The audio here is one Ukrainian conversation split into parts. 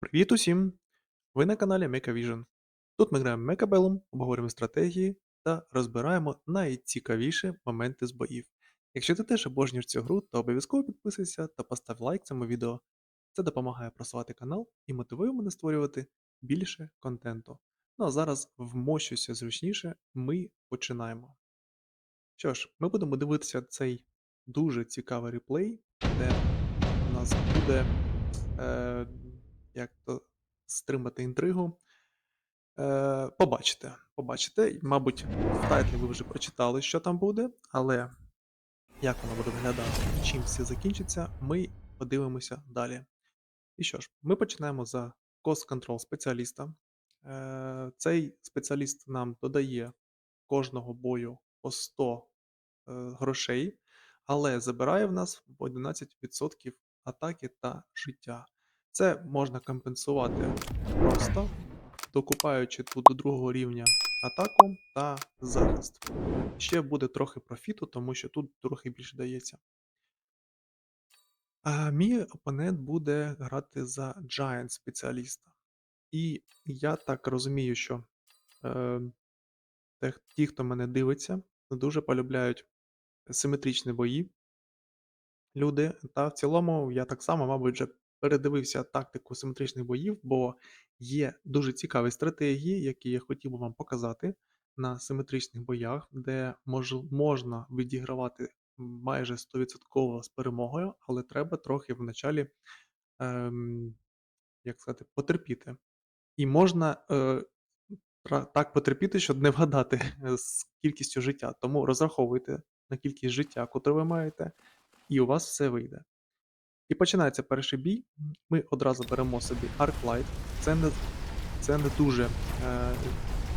Привіт усім! Ви на каналі MechaVision. Тут ми граємо Мекабелом, обговорюємо стратегії та розбираємо найцікавіші моменти з боїв. Якщо ти теж обожнюєш цю гру, то обов'язково підписуйся та постав лайк цьому відео. Це допомагає просувати канал і мотивує мене створювати більше контенту. Ну а зараз вмощуся зручніше, ми починаємо. Що ж, ми будемо дивитися цей дуже цікавий реплей, де нас буде е, як то стримати інтригу. Е, побачите, побачите. Мабуть, в тайтлі ви вже прочитали, що там буде, але як воно буде виглядати чим все закінчиться, ми подивимося далі. І що ж, ми починаємо за Cost Control спеціаліста. Е, цей спеціаліст нам додає кожного бою по 100 е, грошей, але забирає в нас 11% атаки та життя. Це можна компенсувати просто докупаючи тут до другого рівня атаку та захист. Ще буде трохи профіту, тому що тут трохи більше дається. А мій опонент буде грати за Giant спеціаліста. І я так розумію, що е, ті, хто мене дивиться, дуже полюбляють симетричні бої. Люди, та в цілому я так само, мабуть, вже передивився тактику симетричних боїв, бо є дуже цікаві стратегії, які я хотів би вам показати на симетричних боях, де мож, можна відігравати майже 100% з перемогою, але треба трохи в началі, ем, як сказати, потерпіти. І можна е, так потерпіти, щоб не вгадати е, з кількістю життя. Тому розраховуйте на кількість життя, котре ви маєте, і у вас все вийде. І починається перший бій. Ми одразу беремо собі Arclight. Це не, це не дуже е,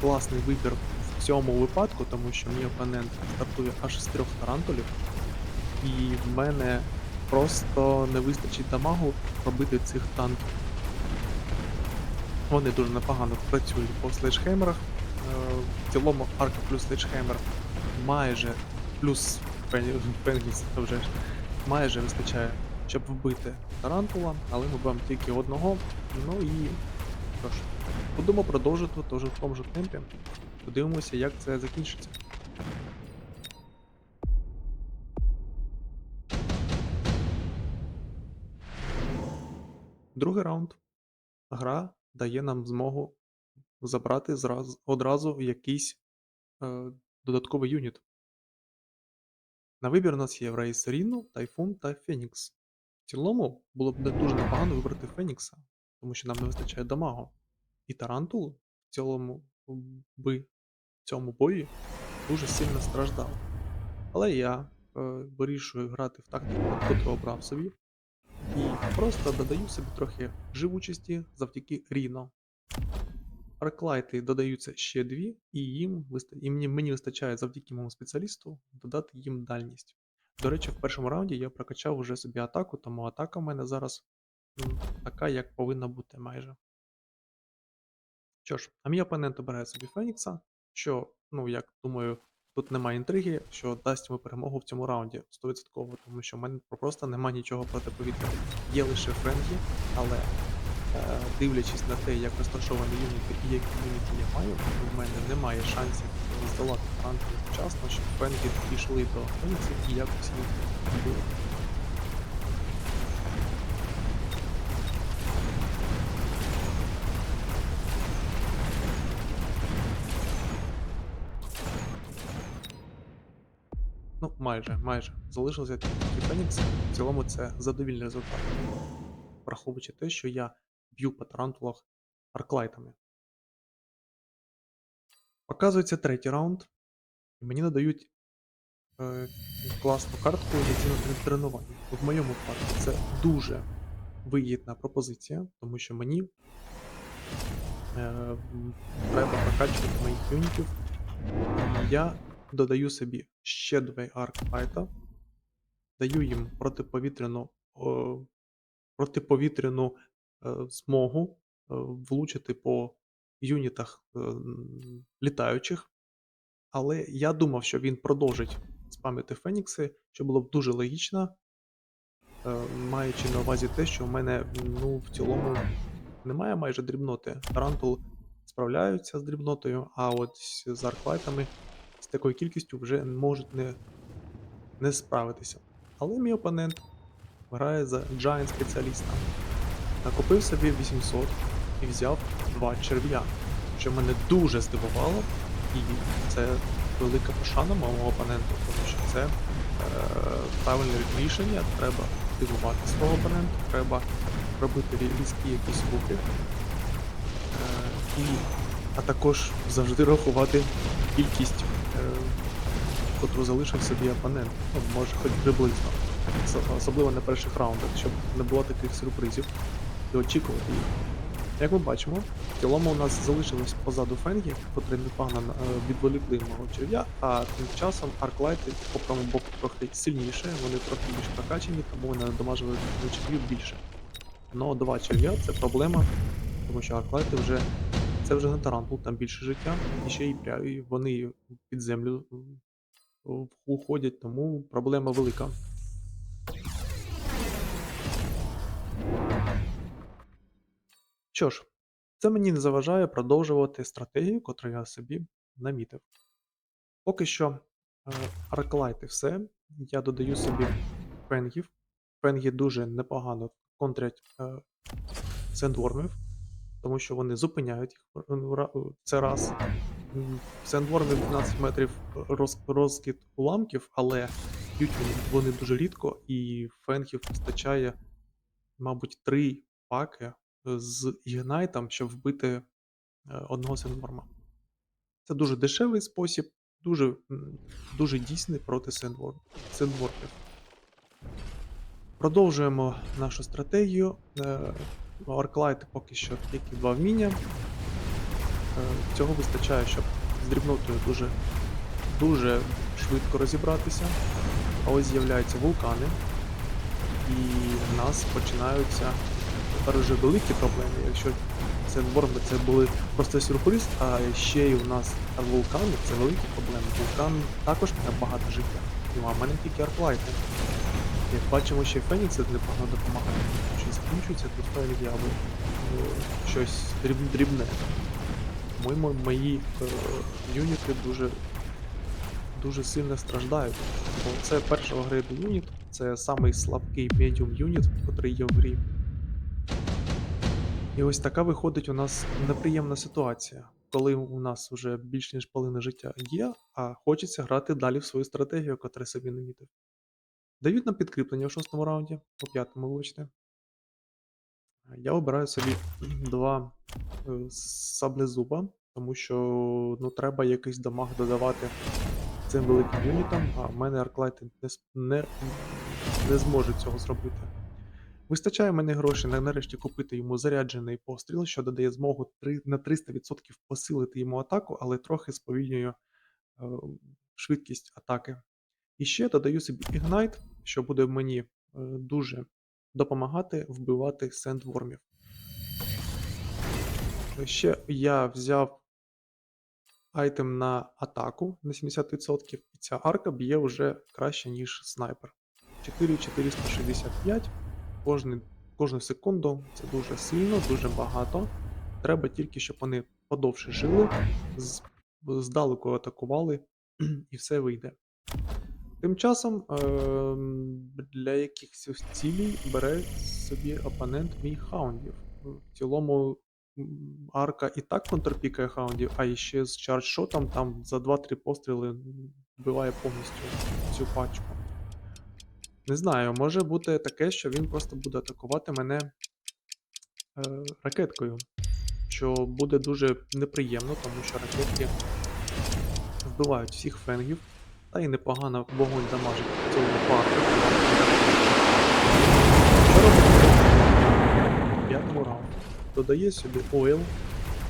класний вибір в цьому випадку, тому що мій опонент стартує аж з трьох тарантулів, і в мене просто не вистачить дамагу пробити цих танків. Вони дуже непогано працюють по следжхеймерах. Е, В цілому арка плюс следжхеймер майже плюс Пенгіс вже ж майже вистачає, щоб вбити тарантула, але ми бачимо тільки одного. Ну і ж, будемо продовжувати теж в тому ж темпі. Подивимося, як це закінчиться. Другий раунд. Гра дає нам змогу забрати зраз, одразу якийсь е, додатковий юніт. На вибір у нас є Рейс Ріно, Тайфун та Фенікс. В цілому було б не дуже непогано вибрати Фенікса, тому що нам не вистачає дамагу. І Тарантул в цілому би в цьому бої дуже сильно страждав. Але я е, вирішую грати в тактику, яку обрав собі. І просто додаю собі трохи живучості завдяки Ріно. Арклайти додаються ще дві, і їм і мені, вистачає завдяки моєму спеціалісту додати їм дальність. До речі, в першому раунді я прокачав уже собі атаку, тому атака в мене зараз така, як повинна бути майже. Що ж, а мій опонент обирає собі Фенікса, що, ну, як думаю, тут немає інтриги, що дасть йому перемогу в цьому раунді 100%, тому що в мене просто немає нічого проти повітря. Є лише Френкі, але дивлячись на те, як розташовані юніти і які юніти я маю, в мене немає шансів здолати франки вчасно, щоб фенги пішли до феніксів і якось їх вбили. Ну, майже, майже. Залишилося тільки Фенікс. В цілому це задовільний результат. Враховуючи те, що я б'ю по тарантулах арклайтами. Показується третій раунд. І мені надають е, класну картку єдиного тренування. В моєму випадку це дуже вигідна пропозиція, тому що мені е, треба прокачувати моїх юнітів. Я додаю собі ще два аркфайта, даю їм протиповітряну, о, протиповітряну е, змогу е, влучити по юнітах е, літаючих. Але я думав, що він продовжить спамити Фенікси, що було б дуже логічно. е, маючи на увазі те, що в мене ну, в цілому немає майже дрібноти. Тарантул справляються з дрібнотою, а от з арклайтами з такою кількістю вже можуть не, не справитися. Але мій опонент грає за Giant спеціаліста. Накопив собі 800 і взяв два черв'я, що мене дуже здивувало, і це велика пошана мого опоненту, тому що це е, правильне рішення. Треба дивувати свого опонента, треба робити різкі якісь рухи. Е, і, а також завжди рахувати кількість, е, котру залишив собі опонент. Ну, може хоч приблизно. Особливо на перших раундах, щоб не було таких сюрпризів і очікувати їх. Як ми бачимо, в цілому у нас залишилось позаду фенги, котрі непогано е, відволікли мого черв'я, а тим часом арклайти по правому боку трохи сильніше, вони трохи більш прокачані, тому вони надамажили черв'ю більше. Но два черв'я це проблема, тому що арклайти вже це вже не тарантул, там більше життя, і ще й пря- вони під землю уходять, тому проблема велика. Що ж, це мені не заважає продовжувати стратегію, котру я собі намітив. Поки що е, арклайти все. Я додаю собі фенгів. Фенги дуже непогано контрять е, сендвормів, тому що вони зупиняють їх. Це раз. Сендвормів 12 метрів роз, розкид уламків, але б'ють вони, дуже рідко, і фенгів вистачає, мабуть, три паки з ігнайтом, щоб вбити е, одного сендворма. Це дуже дешевий спосіб, дуже, дуже дійсний проти сендвор- Продовжуємо нашу стратегію. Е, У Арклайти поки що тільки два вміння. Е, Цього вистачає, щоб з дрібнотою дуже, дуже швидко розібратися. А ось з'являються вулкани, і в нас починаються тепер вже великі проблеми. Якщо сендворми це були просто сюрприз, а ще й у нас вулкани це великі проблеми. Вулкан також має багато життя. Ну, а в мене тільки арклайти. Як бачимо, ще Фенікс непогано допомагає. Що закінчується, тут Фенікс з'яви щось дріб- дрібне. Мої, мої е, юніти дуже, дуже сильно страждають. Бо це першого грейду юніт, це самий слабкий медіум юніт, який є в грі. І ось така виходить у нас неприємна ситуація, коли у нас вже більш ніж половина життя є, а хочеться грати далі в свою стратегію, яку собі намітив. Дають нам підкріплення в шостому раунді, по п'ятому вибачте. Я обираю собі два е, саблезуба, тому що ну, треба якийсь дамаг додавати цим великим юнітам, а в мене арклайти не, не, не зможуть цього зробити. Вистачає мене грошей на нарешті купити йому заряджений постріл, що додає змогу три- на 300% посилити йому атаку, але трохи сповільнює е, швидкість атаки. І ще додаю собі Ignite, що буде мені е, дуже допомагати вбивати сендвормів. Ще я взяв айтем на атаку на 70%, і ця арка б'є вже краще, ніж снайпер. 4465 кожний, кожну секунду це дуже сильно, дуже багато. Треба тільки, щоб вони подовше жили, з- здалеку атакували, і все вийде. Тим часом ем, для якихось цілей бере собі опонент мій хаундів. В цілому арка і так контрпікає хаундів, а іще з чардшотом там за 2-3 постріли вбиває повністю цю пачку. Не знаю, може бути таке, що він просто буде атакувати мене е, ракеткою, що буде дуже неприємно, тому що ракетки вбивають всіх фенгів, та й непогано вогонь дамажить в цьому парку. Що робить п'ятому раунді? Додає собі ойл,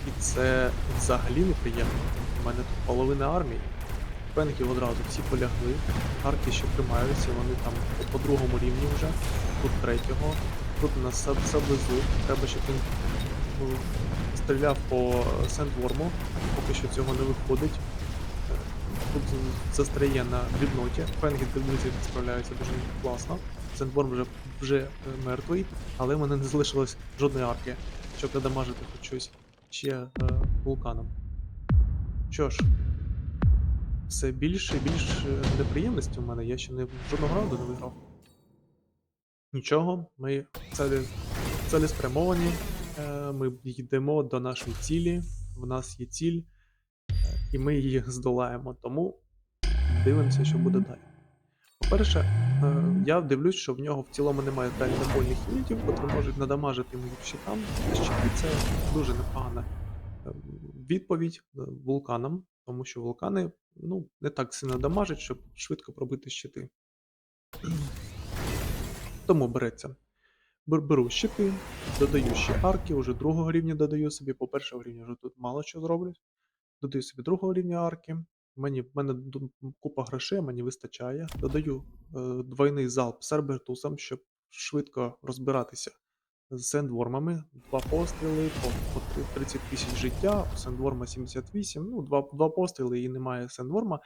і це взагалі неприємно. У мене тут половина армії. Фенгів одразу всі полягли, арки ще тримаються, вони там по другому рівні вже, тут третього, тут у нас саб саблезу, треба, щоб він ну, стріляв по сендворму, поки що цього не виходить. Тут застряє на дрібноті. Фенги друзі справляються дуже класно. Сендворм вже, вже е, мертвий, але в мене не залишилось жодної арки, щоб надамажити хоч щось ще е, вулканом. Що ж, все більше і більше неприємності у мене, я ще не жодного раунду не виграв. Нічого, ми цілі, цілеспрямовані, е, ми йдемо до нашої цілі, в нас є ціль, е, і ми її здолаємо. Тому дивимося, що буде далі. По-перше, е, я дивлюсь, що в нього в цілому немає дальнобойних юнітів, котрі можуть надамажити йому щитам. Щити це дуже непогана е, відповідь е, вулканам, тому що вулкани ну, не так сильно дамажать, щоб швидко пробити щити. Тому береться. Беру щити, додаю ще арки, уже другого рівня додаю собі. По першого рівня вже тут мало що зроблять. Додаю собі другого рівня арки. Мені, в мене купа грошей, мені вистачає. Додаю е, двойний залп сербертусом, щоб швидко розбиратися з сендвормами. Два постріли по, по 30 тисяч життя, сендворма 78. Ну, два, два постріли і немає сендворма.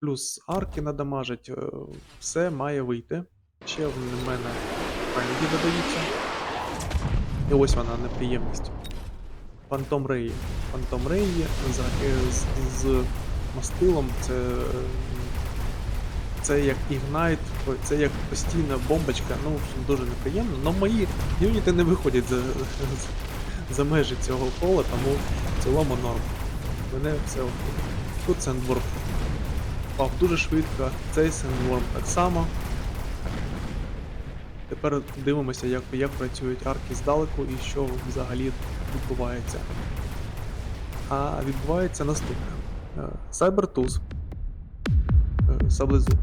Плюс арки надамажать. е, Все має вийти. Ще в мене френді додаються. І ось вона неприємність. Фантом Реї. Фантом Реї з, з, з мастилом це, е, це як ігнайт, це як постійна бомбочка, ну, дуже неприємно. Но мої юніти не виходять за, за межі цього кола, тому в цілому норм. Мене все. Тут сендворм впав дуже швидко, цей сендворм так само. Тепер дивимося, як, як працюють арки здалеку і що взагалі відбувається. А відбувається наступне. Е, Сайбертуз е, Саблезу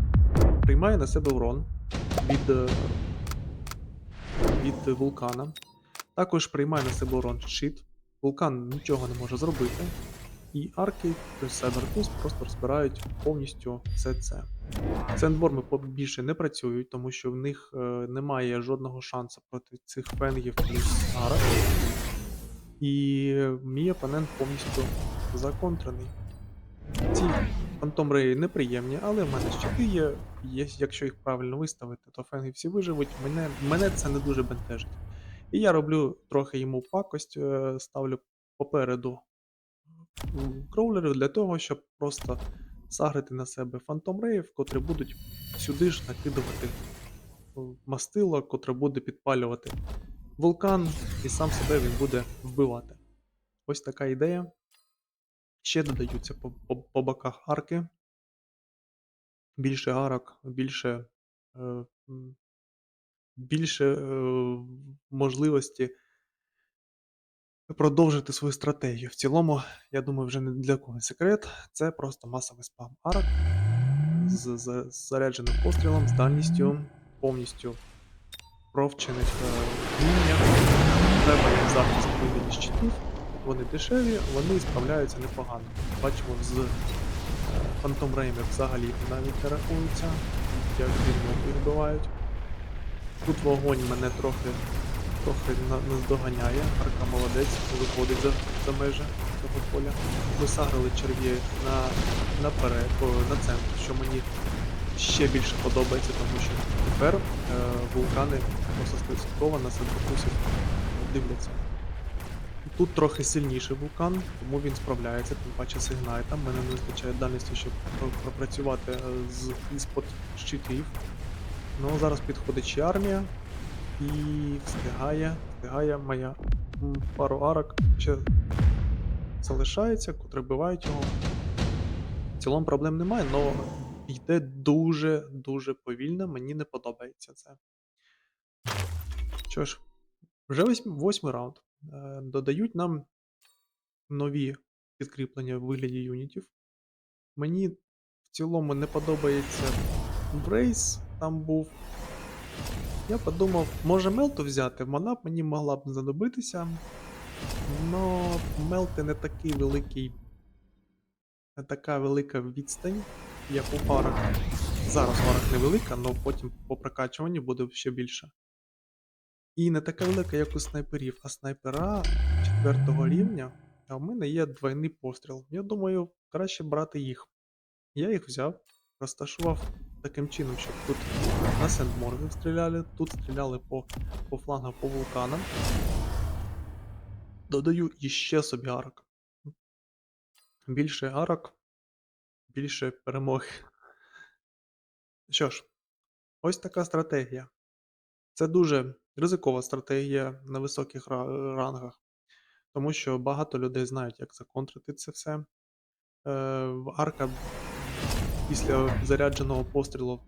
приймає на себе урон від, е, від вулкана. Також приймає на себе урон щит. Вулкан нічого не може зробити. І арки плюс Сайбертуз просто розбирають повністю все це. Сендворми більше не працюють, тому що в них е, немає жодного шансу проти цих фенгів плюс арок. І мій опонент повністю законтрений. Ці фантом реї неприємні, але в мене щити є. є. Якщо їх правильно виставити, то фенги всі виживуть. Мене, мене це не дуже бентежить. І я роблю трохи йому пакость, е, ставлю попереду кроулерів для того, щоб просто сагрити на себе фантом реїв, котрі будуть сюди ж накидувати мастило, котре буде підпалювати вулкан, і сам себе він буде вбивати. Ось така ідея. Ще додаються по, по, по боках арки. Більше арок, більше, е, більше е, можливості продовжити свою стратегію. В цілому, я думаю, вже не для кого секрет. Це просто масовий спам арок з, з, з зарядженим пострілом, з дальністю, повністю провчених е, вміння. Треба їм захист вигляді щитів. Вони дешеві, вони справляються непогано. Бачимо, з е, Phantom Рейми взагалі навіть не рахуються, як їх вбивають. Тут вогонь мене трохи, трохи наздоганяє. Арка молодець, виходить за, за межі цього поля. Ми черв'є на, наперед, на центр, що мені ще більше подобається, тому що тепер е, вулкани просто 100% на сентрокусів дивляться. Тут трохи сильніший вулкан, тому він справляється, тим паче з ігнайтом. Мене не вистачає дальності, щоб пропрацювати е, з із-под щитів. Ну, зараз підходить ще армія і встигає, встигає моя пару арок ще залишається, котрі вбивають його. В цілому проблем немає, але йде дуже-дуже повільно, мені не подобається це. Що ж, вже восьмий раунд. Е, Додають нам нові підкріплення в вигляді юнітів. Мені в цілому не подобається Брейс там був. Я подумав, може мелту взяти, вона б мені могла б знадобитися. Но мелти не такий великий. Не така велика відстань, як у парах. Зараз в парах невелика, але потім по прокачуванню буде ще більше. І не така велика, як у снайперів, а снайпера четвертого рівня, а в мене є двойний постріл. Я думаю, краще брати їх. Я їх взяв, розташував таким чином, щоб тут на Сент-Морган стріляли, тут стріляли по, по флангам, по вулканам. Додаю іще собі арок. Більше арок, більше перемоги. Що ж, ось така стратегія. Це дуже ризикова стратегія на високих рангах, тому що багато людей знають, як законтрити це все. Е, арка після зарядженого пострілу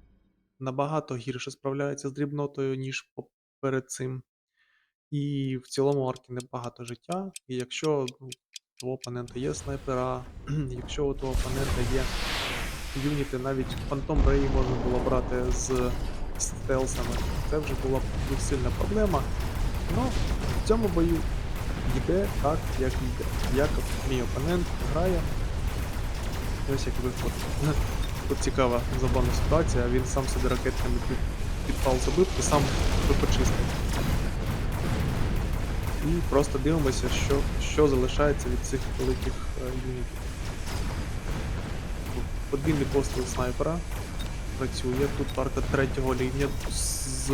набагато гірше справляється з дрібнотою, ніж перед цим. І в цілому арки небагато життя. І якщо ну, у опонента є снайпера, якщо у того опонента є юніти, навіть Phantom Ray можна було брати з стелсами, це вже була сильна проблема. Ну, в цьому бою йде так, як йде. Як мій опонент грає. Ось як виходить. Тут цікава забавна ситуація, він сам собі ракетками під, підпал забив і сам почистив. І просто дивимося, що, що залишається від цих великих е, юнітів. Подвійний постріл снайпера працює. Тут карта третього рівня з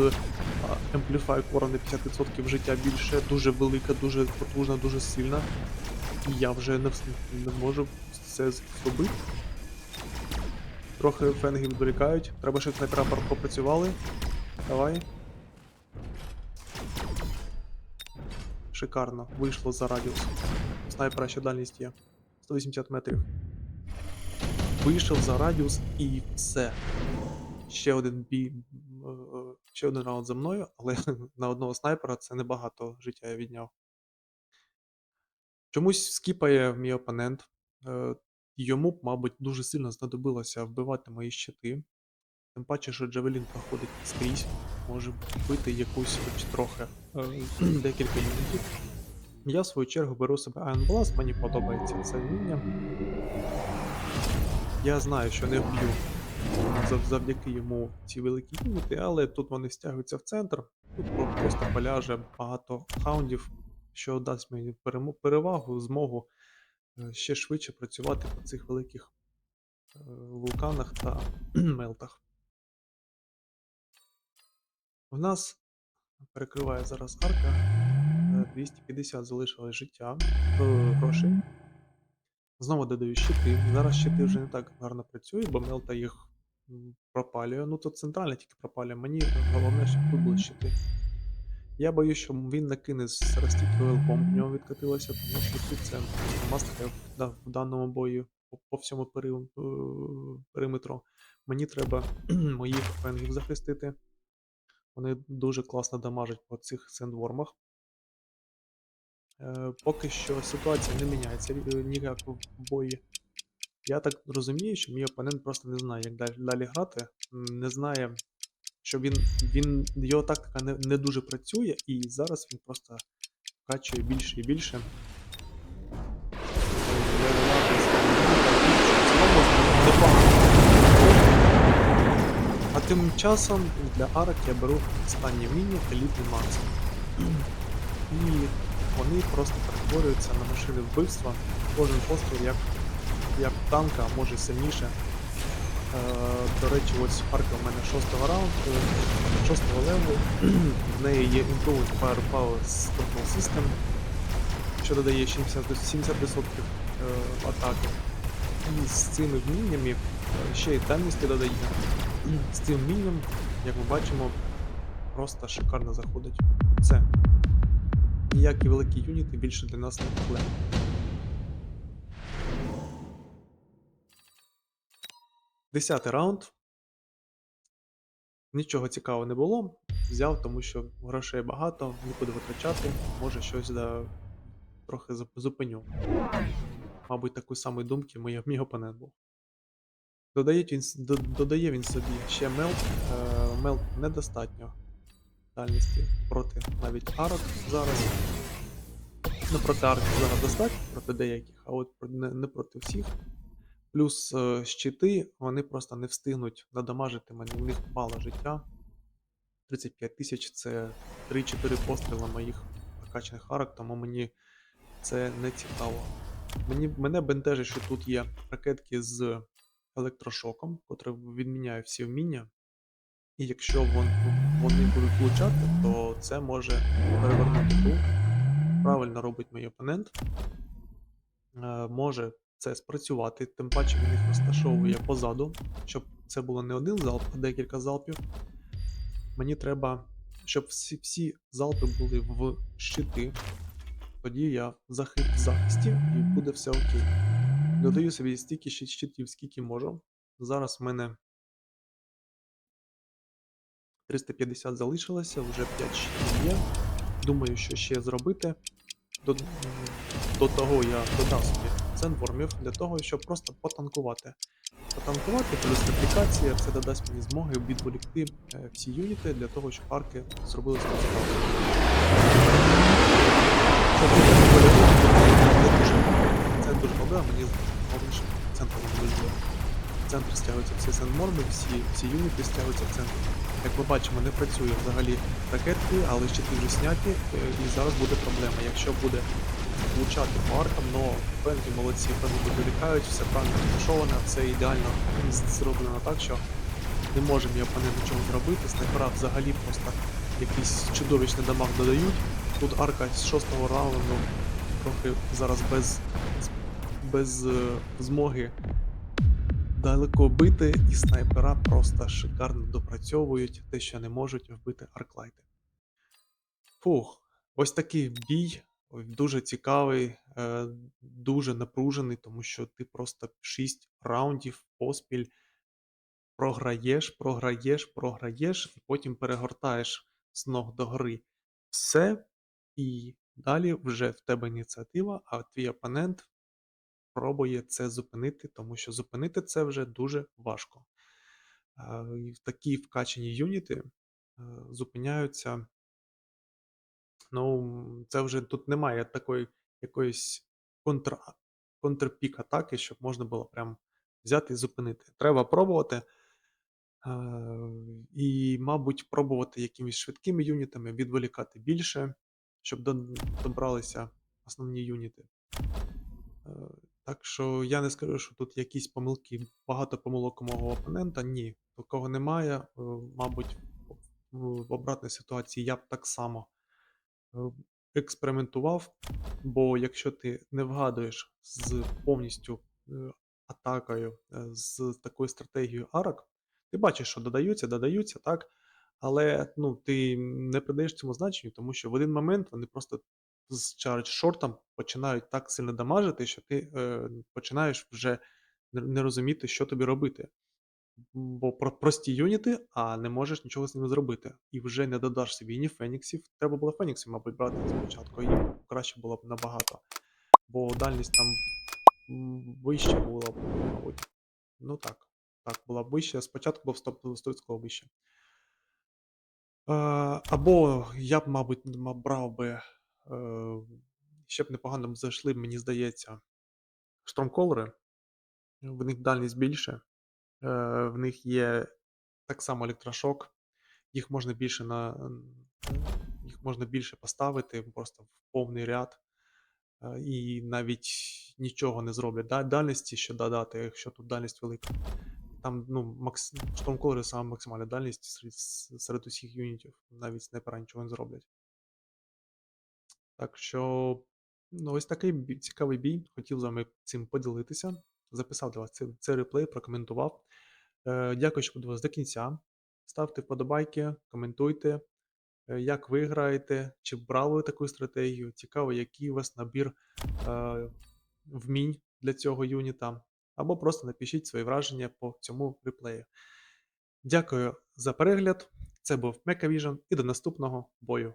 Amplify Core на 50% життя більше, дуже велика, дуже потужна, дуже сильна. І я вже не, не можу це зробити. Трохи фенги відволікають. Треба, щоб снайпера попрацювали. Давай. Шикарно. Вийшло за радіус. Снайпера ще дальність є. 180 метрів. Вийшов за радіус і все. Ще один бій. е, Ще один раунд за мною, але на одного снайпера це небагато життя я відняв. Чомусь скіпає мій опонент. Е, Йому мабуть, дуже сильно знадобилося вбивати мої щити. Тим паче, що Джавелін проходить скрізь, може бити якусь хоч трохи е, декілька юнітів. Я в свою чергу беру себе Iron Blast, мені подобається це вміння. Я знаю, що не вб'ю завдяки йому ці великі юніти, але тут вони стягуються в центр. Тут просто поляже багато хаундів, що дасть мені перевагу, змогу е, ще швидше працювати по цих великих е, вулканах та мелтах. У нас перекриває зараз арка. е, 250 залишилось життя, е, грошей. Знову додаю щити. Зараз щити вже не так гарно працюють, бо мелта їх пропалює. Ну тут центральна тільки пропалює. Мені головне, щоб тут були щити. Я боюсь, що він накине з ростіть велпом, в нього відкатилося, тому що тут це мастер да, в даному бою по, по всьому пери, е, периметру. Мені треба моїх фенгів захистити. Вони дуже класно дамажать по цих сендвормах. Е, Поки що ситуація не міняється е, ніяк в бої. Я так розумію, що мій опонент просто не знає, як далі, далі грати. Не знає, що він, він його тактика не, не дуже працює, і зараз він просто вкачує більше і більше. А тим часом для арок я беру останнє вміння елітний Макс. І вони просто перетворюються на машини вбивства. Кожен постріл як, як танка, а може сильніше. Е, до речі, ось арка в мене 6 раунд, 6 левелу. В неї є Improved Firepower Control System, що додає 70%, 70% е, атаки. І з цими вміннями е, ще й дальності додає. З цим вмінням, як ми бачимо, просто шикарно заходить. Все. Ніякі великі юніти більше для нас не проблема. Десятий раунд. Нічого цікавого не було. Взяв, тому що грошей багато, нікуди витрачати, може щось да, трохи зупиню. Мабуть, такої самої думки моє, мій опонент був. Додає він, додає він собі ще мелт. Е, мелт недостатньо дальності проти навіть арок зараз. Ну, проти арк зараз достатньо, проти деяких, а от не, не проти всіх. Плюс е, щити, вони просто не встигнуть надамажити мене, у них мало життя. 35 тисяч це 3-4 постріли моїх прокачаних арок, тому мені це не цікаво. Мені, мене бентежить, що тут є ракетки з електрошоком, котрий відміняє всі вміння. І якщо вон вони будуть влучати, то це може перевернути гру. Правильно робить мій опонент. Е, може це спрацювати, тим паче він їх розташовує позаду, щоб це було не один залп, а декілька залпів. Мені треба, щоб всі, всі залпи були в щити. Тоді я захист в захисті і буде все окей. Додаю собі стільки щитів, скільки можу. Зараз в мене 350 залишилося, вже 5 щитів є. Думаю, що ще зробити. До, того я додав собі центвормів для того, щоб просто потанкувати. Потанкувати, плюс реплікація, це додасть мені змоги відволікти е, всі юніти для того, щоб арки зробили свою справу. Це дуже, проблема, мені головніше центром важливо. В центр стягуються всі сендморми, всі, всі юніти стягуються в центр. Як ми бачимо, не працює взагалі ракетки, але щити вже зняті, е, і зараз буде проблема. Якщо буде влучати по аркам, но пенки молодці, пенки відволікають, все правильно розташоване, все ідеально зроблено так, що не може мій опонент нічого зробити. Снайпера взагалі просто якийсь чудовищний дамаг додають. Тут арка з шостого раунду трохи зараз без, без е, змоги далеко бити, і снайпера просто шикарно допрацьовують те, що не можуть вбити арклайти. Фух, ось такий бій. Дуже цікавий, е, дуже напружений, тому що ти просто 6 раундів поспіль програєш, програєш, програєш, і потім перегортаєш з ног до гори все, і далі вже в тебе ініціатива, а твій опонент пробує це зупинити, тому що зупинити це вже дуже важко. Е, Такі вкачені юніти е, зупиняються. Ну, це вже тут немає такої якоїсь контр, контрпік атаки, щоб можна було прям взяти і зупинити. Треба пробувати. Е, і, мабуть, пробувати якимись швидкими юнітами, відволікати більше, щоб добралися основні юніти. Е, Так що я не скажу, що тут якісь помилки, багато помилок у мого опонента. Ні, такого немає. Е, Мабуть, в обратній ситуації я б так само експериментував, бо якщо ти не вгадуєш з повністю е, атакою, е, з такою стратегією арок, ти бачиш, що додаються, додаються, так, але ну, ти не придаєш цьому значенню, тому що в один момент вони просто з чардж шортом починають так сильно дамажити, що ти е, починаєш вже не розуміти, що тобі робити. Бо про прості юніти, а не можеш нічого з ними зробити. І вже не додаш собі ні феніксів. Треба було феніксів, мабуть, брати спочатку, і краще було б набагато. Бо дальність там вища була б, мабуть. Ну так. Так, була б вища. Спочатку був 100% 100% вище. Е, або я б, мабуть, брав би. Е, ще б непогано зайшли, мені здається, штурмколери. В них дальність більше. Е, в них є так само електрошок. Їх можна більше на е, їх можна більше поставити просто в повний ряд. е, І навіть нічого не зроблять. Дальності ще додати, якщо тут дальність велика. Там ну, макс... штурмколери саме максимальна дальність серед, серед усіх юнітів. Навіть снайпера нічого не зроблять. Так що, ну, ось такий цікавий бій. Хотів з вами цим поділитися. Записав для вас цей, цей реплей, прокоментував. Е, дякую, що подивилися до кінця. Ставте вподобайки, коментуйте, е, як ви граєте, чи брали ви таку стратегію. Цікаво, який у вас набір е, вмінь для цього юніта. Або просто напишіть свої враження по цьому реплею. Дякую за перегляд. Це був Мекавіжн і до наступного бою.